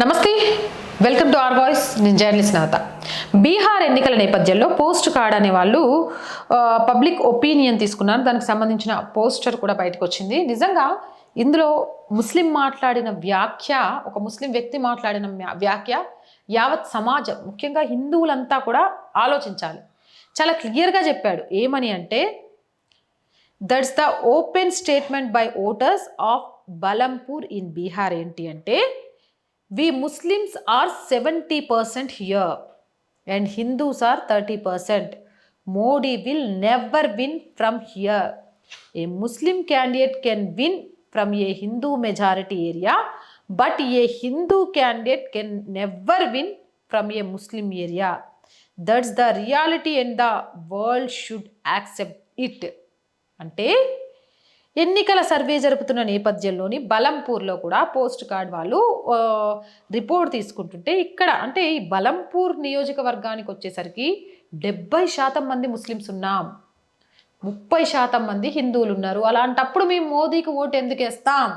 నమస్తే welcome to R voice నేను journalist నాత బీహార్ ఎన్నికల నేపథ్యంలో పోస్ట్ కార్డ్ అనే వాళ్ళు పబ్లిక్ ఒపీనియన్ తీసుకున్నారు దానికి సంబంధించిన పోస్టర్ కూడా బయటకు వచ్చింది నిజంగా ఇందులో ముస్లిం మాట్లాడిన వ్యాఖ్య ఒక ముస్లిం వ్యక్తి మాట్లాడిన వ్యాఖ్య యావత్ సమాజం ముఖ్యంగా హిందువులంతా కూడా ఆలోచించాలి చాలా క్లియర్గా చెప్పాడు ఏమని అంటే that's the open statement by voters of Balampur in Bihar ఏంటి అంటే We Muslims are 70% here and Hindus are 30%. Modi will never win from here. A Muslim candidate can win from a Hindu majority area, but a Hindu candidate can never win from a Muslim area. That's the reality and the world should accept it. Ante ఎన్నికల survey జరుపుతున్న నేపథ్యంలోని బలంపూర్లో కూడా post card వాళ్ళు report తీసుకుంటుంటే ఇక్కడ అంటే ఈ బలంపూర్ నియోజకవర్గానికి వచ్చేసరికి డెబ్బై శాతం మంది ముస్లిమ్స్ ఉన్నాం ముప్పై శాతం మంది హిందువులు ఉన్నారు అలాంటప్పుడు మేము మోదీకి ఓటు ఎందుకు వేస్తాం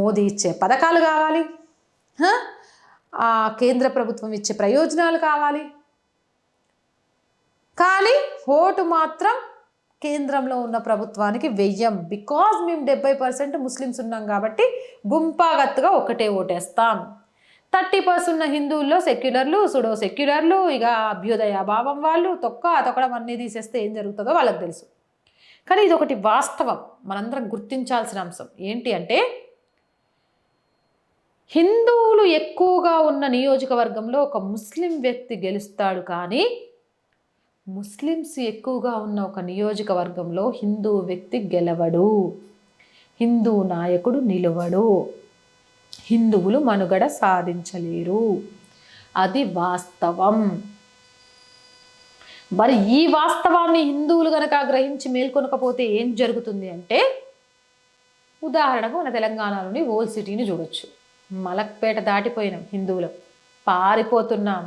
మోదీ ఇచ్చే పథకాలు కావాలి కేంద్ర ప్రభుత్వం ఇచ్చే ప్రయోజనాలు కావాలి కానీ ఓటు మాత్రం కేంద్రంలో ఉన్న ప్రభుత్వానికి వెయ్యం బికాజ్ మేము డెబ్బై పర్సెంట్ ముస్లిమ్స్ ఉన్నాం కాబట్టి గుంపాగత్తుగా ఒకటే ఓటేస్తాం థర్టీ పర్సెంట్ ఉన్న హిందువుల్లో సెక్యులర్లు సుడో సెక్యులర్లు ఇక అభ్యుదయ భావం వాళ్ళు తొక్క తొక్కడం అన్నీ తీసేస్తే ఏం జరుగుతుందో వాళ్ళకి తెలుసు కానీ ఇది ఒకటి వాస్తవం మనందరం గుర్తించాల్సిన అంశం ఏంటి అంటే హిందువులు ఎక్కువగా ఉన్న నియోజకవర్గంలో ఒక ముస్లిం వ్యక్తి గెలుస్తాడు కానీ ముస్లిమ్స్ ఎక్కువగా ఉన్న ఒక నియోజకవర్గంలో హిందూ వ్యక్తి గెలవడు హిందూ నాయకుడు నిలవడు హిందువులు మనుగడ సాధించలేరు అది వాస్తవం మరి ఈ వాస్తవాన్ని హిందువులు కనుక గ్రహించి మేల్కొనకపోతే ఏం జరుగుతుంది అంటే ఉదాహరణకు మన తెలంగాణలోని ఓల్ సిటీని చూడొచ్చు మలక్పేట దాటిపోయినాం హిందువులు పారిపోతున్నాం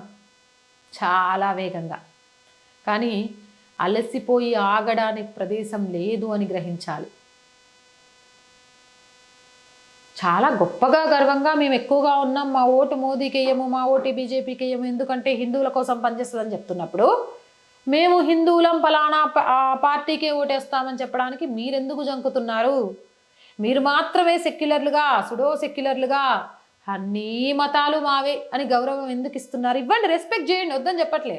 చాలా వేగంగా కానీ అలసిపోయి ఆగడానికి ప్రదేశం లేదు అని గ్రహించాలి చాలా గొప్పగా గర్వంగా మేము ఎక్కువగా ఉన్నాం మా ఓటు మోదీకి వేయము మా ఓటు బీజేపీకి వేయము ఎందుకంటే హిందువుల కోసం పనిచేస్తుందని చెప్తున్నప్పుడు మేము హిందువులం ఫలానా పార్టీకే ఓటేస్తామని చెప్పడానికి మీరెందుకు జంకుతున్నారు మీరు మాత్రమే సెక్యులర్లుగా సుడో సెక్యులర్లుగా అన్నీ మతాలు మావే అని గౌరవం ఎందుకు ఇస్తున్నారు ఇవ్వండి రెస్పెక్ట్ చేయండి వద్దని చెప్పట్లే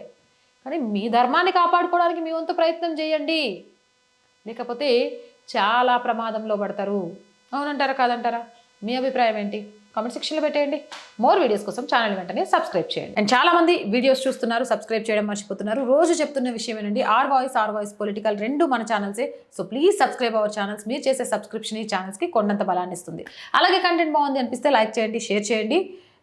కానీ మీ ధర్మాన్ని కాపాడుకోవడానికి మీ వంతు ప్రయత్నం చేయండి లేకపోతే చాలా ప్రమాదంలో పడతారు అవునంటారా కాదంటారా మీ అభిప్రాయం ఏంటి కామెంట్ సెక్షన్లో పెట్టేయండి మోర్ వీడియోస్ కోసం ఛానల్ వెంటనే సబ్స్క్రైబ్ చేయండి అండ్ చాలామంది వీడియోస్ చూస్తున్నారు సబ్స్క్రైబ్ చేయడం మర్చిపోతున్నారు రోజు చెప్తున్న విషయం ఏంటండి R voice R voice political రెండు మన ఛానల్సే so please subscribe our channels మీరు చేసే సబ్స్క్రిప్షన్ ఈ ఛానల్స్కి కొండంత బలాన్ని ఇస్తుంది అలాగే కంటెంట్ బాగుంది అనిపిస్తే లైక్ చేయండి షేర్ చేయండి